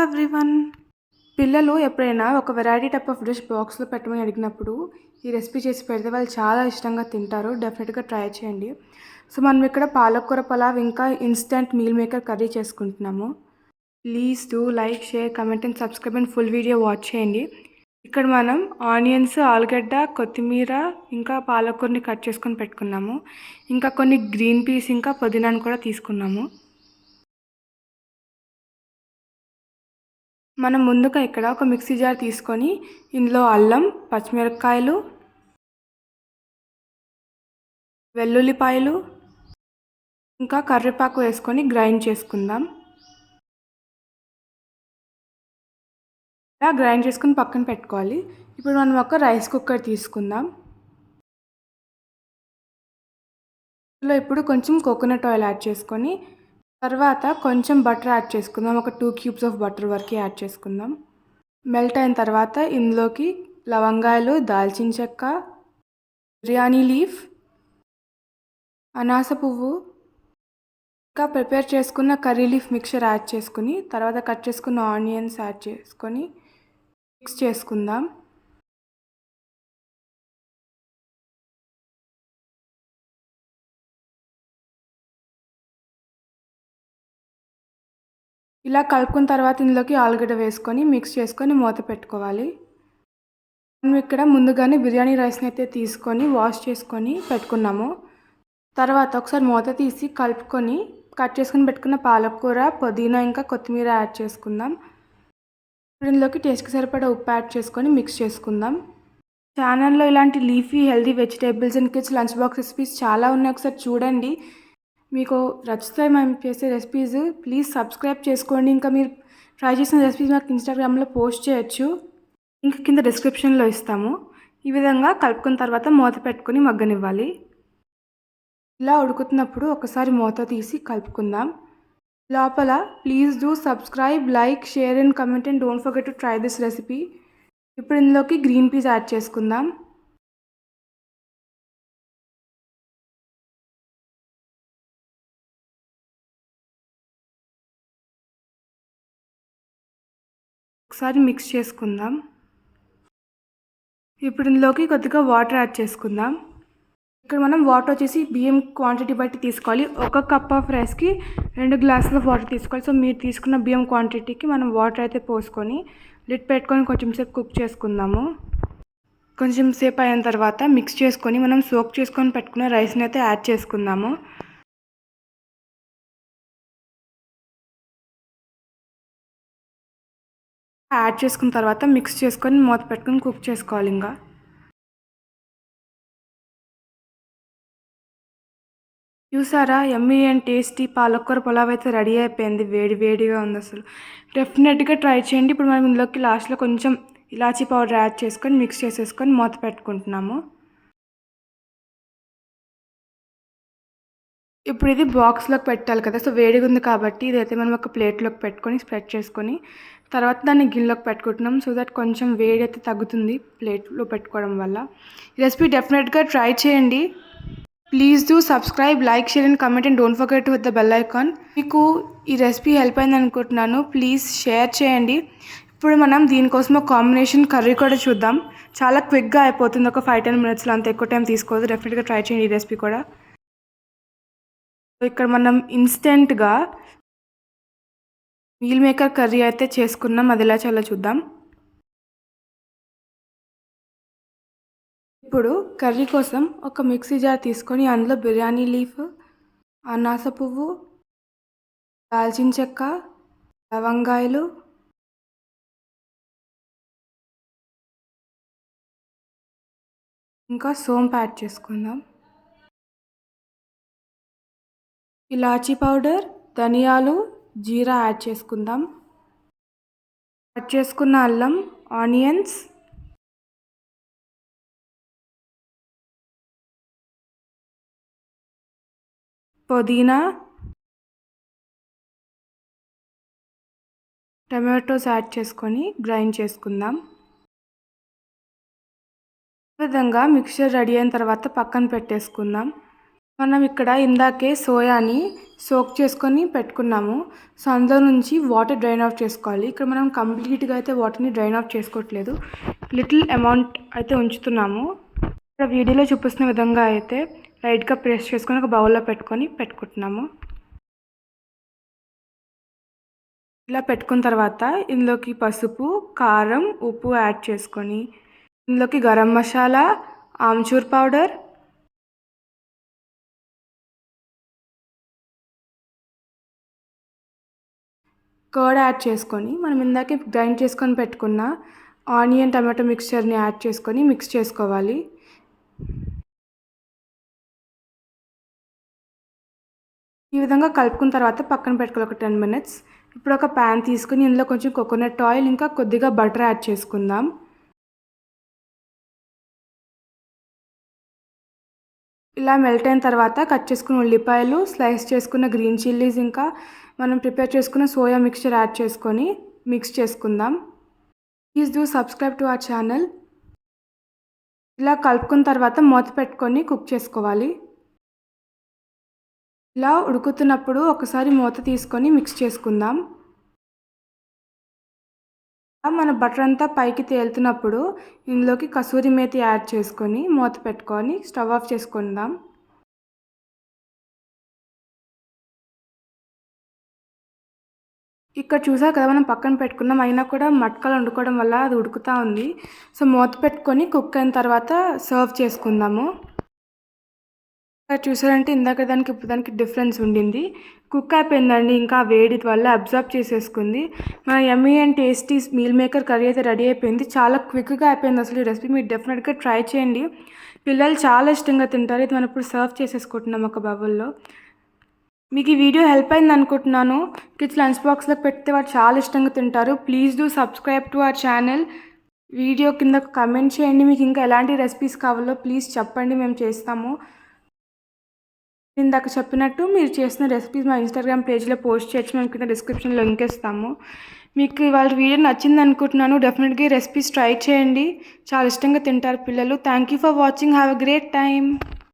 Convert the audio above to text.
Everyone పిల్లలు ఎప్పుడైనా ఒక వెరైటీ టైప్ ఆఫ్ డిష్ బాక్స్లో పెట్టమని అడిగినప్పుడు ఈ రెసిపీ చేసి పెడితే వాళ్ళు చాలా ఇష్టంగా తింటారు. డెఫినెట్గా ట్రై చేయండి. సో మనం ఇక్కడ పాలకూర పలావ్ ఇంకా ఇన్స్టెంట్ మీల్ మేకర్ కర్రీ చేసుకుంటున్నాము. Please do like share comment and subscribe and full video watch చేయండి. ఇక్కడ మనం ఆనియన్స్ ఆలుగడ్డ కొత్తిమీర ఇంకా పాలకూరని కట్ చేసుకొని పెట్టుకున్నాము. ఇంకా కొన్ని గ్రీన్ పీస్ ఇంకా పుదీనాను కూడా తీసుకున్నాము. మనం ముందుగా ఇక్కడ ఒక మిక్సీ జార్ తీసుకొని ఇందులో అల్లం పచ్చిమిరపకాయలు వెల్లుల్లిపాయలు ఇంకా కరివేపాకు వేసుకొని గ్రైండ్ చేసుకుందాం. ఇలా గ్రైండ్ చేసుకుని పక్కన పెట్టుకోవాలి. ఇప్పుడు మనం ఒక రైస్ కుక్కర్ తీసుకుందాం. ఇందులో ఇప్పుడు కొంచెం కోకోనట్ ఆయిల్ యాడ్ చేసుకొని తర్వాత కొంచెం బటర్ యాడ్ చేసుకుందాం. ఒక టూ క్యూబ్స్ ఆఫ్ బటర్ వరకు యాడ్ చేసుకుందాం. మెల్ట్ అయిన తర్వాత ఇందులోకి లవంగాయలు దాల్చిన చెక్క బిర్యానీ లీఫ్ అనాస పువ్వు ఇంకా ప్రిపేర్ చేసుకున్న కర్రీ లీఫ్ మిక్చర్ యాడ్ చేసుకుని తర్వాత కట్ చేసుకున్న ఆనియన్స్ యాడ్ చేసుకొని మిక్స్ చేసుకుందాం. ఇలా కలుపుకున్న తర్వాత ఇందులోకి ఆలుగడ్డ వేసుకొని మిక్స్ చేసుకొని మూత పెట్టుకోవాలి. మనం ఇక్కడ ముందుగానే బిర్యానీ రైస్ని అయితే తీసుకొని వాష్ చేసుకొని పెట్టుకున్నాము. తర్వాత ఒకసారి మూత తీసి కలుపుకొని కట్ చేసుకొని పెట్టుకున్న పాలకూర పుదీనా ఇంకా కొత్తిమీర యాడ్ చేసుకుందాం. ఇందులోకి టేస్ట్కి సరిపడా ఉప్పు యాడ్ చేసుకొని మిక్స్ చేసుకుందాం. ఛానల్లో ఇలాంటి leafy healthy vegetables and kids lunch box recipes చాలా ఉన్నాయి. ఒకసారి చూడండి. మీకు నచ్చుతాయి మేము చేసే రెసిపీస్ ప్లీజ్ సబ్స్క్రైబ్ చేసుకోండి. ఇంకా మీరు ట్రై చేసిన రెసిపీస్ మాకు ఇన్స్టాగ్రామ్లో పోస్ట్ చేయొచ్చు. ఇంకా కింద డిస్క్రిప్షన్లో ఇస్తాము. ఈ విధంగా కలుపుకున్న తర్వాత మూత పెట్టుకొని మగ్గనివ్వాలి. ఇలా ఉడుకుతున్నప్పుడు ఒకసారి మూత తీసి కలుపుకుందాం. లోపల please do subscribe like share and comment and don't forget to try this recipe ఇప్పుడు ఇందులోకి గ్రీన్ పీస్ యాడ్ చేసుకుందాం. ఒకసారి మిక్స్ చేసుకుందాం. ఇప్పుడు ఇందులోకి కొద్దిగా వాటర్ యాడ్ చేసుకుందాం. ఇక్కడ మనం వాటర్ వచ్చేసి బియ్యం క్వాంటిటీ బట్టి తీసుకోవాలి. ఒక కప్ ఆఫ్ రైస్కి రెండు గ్లాసుల వాటర్ తీసుకోవాలి. సో మీరు తీసుకున్న బియ్యం క్వాంటిటీకి మనం వాటర్ అయితే పోసుకొని లిట్ పెట్టుకొని కొంచెం సేపు కుక్ చేసుకుందాము. కొంచెం సేపు అయిన తర్వాత మిక్స్ చేసుకొని మనం సోక్ చేసుకొని పెట్టుకున్న రైస్ని అయితే యాడ్ చేసుకుందాము. యాడ్ చేసుకున్న తర్వాత మిక్స్ చేసుకొని మూత పెట్టుకొని కుక్ చేసుకోవాలి ఇంకా. చూసారా? ఎమ్మీ అండ్ టేస్టీ పాలకూర పులావ్ అయితే రెడీ అయిపోయింది. వేడి వేడిగా ఉంది అసలు. డెఫినెట్గా ట్రై చేయండి. ఇప్పుడు మనం ఇందులోకి లాస్ట్లో కొంచెం ఇలాచీ పౌడర్ యాడ్ చేసుకొని మిక్స్ చేసేసుకొని మూత పెట్టుకుంటున్నాము. ఇప్పుడు ఇది బాక్స్లోకి పెట్టాలి కదా సో వేడిగా ఉంది కాబట్టి ఇదైతే మనం ఒక ప్లేట్లోకి పెట్టుకొని స్ప్రెడ్ చేసుకొని తర్వాత దాన్ని గిన్నెలోకి పెట్టుకుంటున్నాం. సో దట్ కొంచెం వేడి అయితే తగ్గుతుంది ప్లేట్లో పెట్టుకోవడం వల్ల. ఈ రెసిపీ డెఫినెట్గా ట్రై చేయండి. Please do subscribe like share and comment and don't forget with the bell icon. మీకు ఈ రెసిపీ హెల్ప్ అయింది అనుకుంటున్నాను. ప్లీజ్ షేర్ చేయండి. ఇప్పుడు మనం దీనికోసం ఒక కాంబినేషన్ కర్రీ కూడా చూద్దాం. చాలా క్విక్గా అయిపోతుంది. ఒక ఫైవ్ టెన్ మినిట్స్లో అంత ఎక్కువ టైం తీసుకోవద్దు డెఫినెట్గా ట్రై చేయండి ఈ రెసిపీ కూడా. ఇక్కడ మనం ఇన్స్టెంట్గా మీల్ మేకర్ కర్రీ అయితే చేసుకున్నాం. అది ఎలా చాలా చూద్దాం. ఇప్పుడు కర్రీ కోసం ఒక మిక్సీ జార్ తీసుకొని అందులో బిర్యానీ లీఫ్ అనాస పువ్వు దాల్చిన చెక్క లవంగాయలు ఇంకా సోంపు యాడ్ చేసుకుందాం. ఇలాచీ పౌడర్ ధనియాలు జీరా యాడ్ చేసుకుందాం. యాడ్ చేసుకున్న అల్లం ఆనియన్స్ పుదీనా టమాటోస్ యాడ్ చేసుకొని గ్రైండ్ చేసుకుందాం. ఈ విధంగా మిక్చర్ రెడీ అయిన తర్వాత పక్కన పెట్టేసుకుందాం. మనం ఇక్కడ ఇందాకే సోయాని సోక్ చేసుకొని పెట్టుకున్నాము. సో అందులో నుంచి వాటర్ డ్రైన్ ఆఫ్ చేసుకోవాలి. ఇక్కడ మనం కంప్లీట్గా అయితే వాటర్ని డ్రైన్ ఆఫ్ చేసుకోవట్లేదు. లిటిల్ అమౌంట్ అయితే ఉంచుతున్నాము. ఇక్కడ వీడియోలో చూపిస్తున్న విధంగా అయితే లైట్గా ప్రెస్ చేసుకొని ఒక బౌల్లో పెట్టుకొని పెట్టుకుంటున్నాము. ఇలా పెట్టుకున్న తర్వాత ఇందులోకి పసుపు కారం ఉప్పు యాడ్ చేసుకొని ఇందులోకి garam masala amchur powder curd add చేసుకొని మనం ఇందాకే గ్రైండ్ చేసుకొని పెట్టుకున్న ఆనియన్ టమాటో మిక్స్చర్ని యాడ్ చేసుకొని మిక్స్ చేసుకోవాలి. ఈ విధంగా కలుపుకున్న తర్వాత పక్కన పెట్టుకోవాలి ఒక టెన్ మినిట్స్. ఇప్పుడు ఒక ప్యాన్ తీసుకుని ఇందులో కొంచెం కోకోనట్ ఆయిల్ ఇంకా కొద్దిగా బటర్ యాడ్ చేసుకుందాం. ఇలా మెల్ట్ అయిన తర్వాత కట్ చేసుకున్న ఉల్లిపాయలు స్లైస్ చేసుకున్న గ్రీన్ చిల్లీస్ ఇంకా మనం ప్రిపేర్ చేసుకున్న సోయా మిక్చర్ యాడ్ చేసుకొని మిక్స్ చేసుకుందాం. Please do subscribe to our channel ఇలా కలుపుకున్న తర్వాత మూత పెట్టుకొని కుక్ చేసుకోవాలి. ఇలా ఉడుకుతున్నప్పుడు ఒకసారి మూత తీసుకొని మిక్స్ చేసుకుందాం. మన బటర్ అంతా పైకి తేలుతున్నప్పుడు ఇందులోకి కసూరి మేతి యాడ్ చేసుకొని మూత పెట్టుకొని స్టవ్ ఆఫ్ చేసుకుందాం. ఇక్కడ చూసారు కదా మనం పక్కన పెట్టుకున్నాం అయినా కూడా మట్కలు వండుకోవడం వల్ల అది ఉడుకుతూ ఉంది. సో మూత పెట్టుకొని కుక్ అయిన తర్వాత సర్వ్ చేసుకుందాము. ఇక్కడ చూసారంటే ఇందాక దానికి ఇప్పుడు దానికి డిఫరెన్స్ ఉండింది. కుక్ అయిపోయిందండి. ఇంకా వేడి వల్ల అబ్జర్వ్ చేసేసుకుంది. మన yummy and tasty meal maker curry అయితే రెడీ అయిపోయింది. చాలా క్విక్గా అయిపోయింది అసలు ఈ రెసిపీ. మీరు డెఫినెట్గా ట్రై చేయండి. పిల్లలు చాలా ఇష్టంగా తింటారు. ఇది మనం ఇప్పుడు సర్వ్ చేసేసుకుంటున్నాం ఒక బబుల్లో మీకు ఈ వీడియో హెల్ప్ అయింది అనుకుంటున్నాను. కిడ్స్ లంచ్ బాక్స్లో పెడితే వాడు చాలా ఇష్టంగా తింటారు. Please do subscribe to our channel. Video కింద కమెంట్ చేయండి. మీకు ఇంకా ఎలాంటి రెసిపీస్ కావాలో ప్లీజ్ చెప్పండి. మేము చేస్తాము. ఇందాక చెప్పినట్టు మీరు చేసిన రెసిపీస్ మా ఇన్స్టాగ్రామ్ పేజ్లో పోస్ట్ చేయొచ్చు. మేము కింద డిస్క్రిప్షన్లో లింక్ ఇస్తాము. మీకు ఇవాళ వీడియో నచ్చింది అనుకుంటున్నాను. డెఫినెట్గా ఈ రెసిపీస్ ట్రై చేయండి. చాలా ఇష్టంగా తింటారు పిల్లలు. Thank you for watching have a great time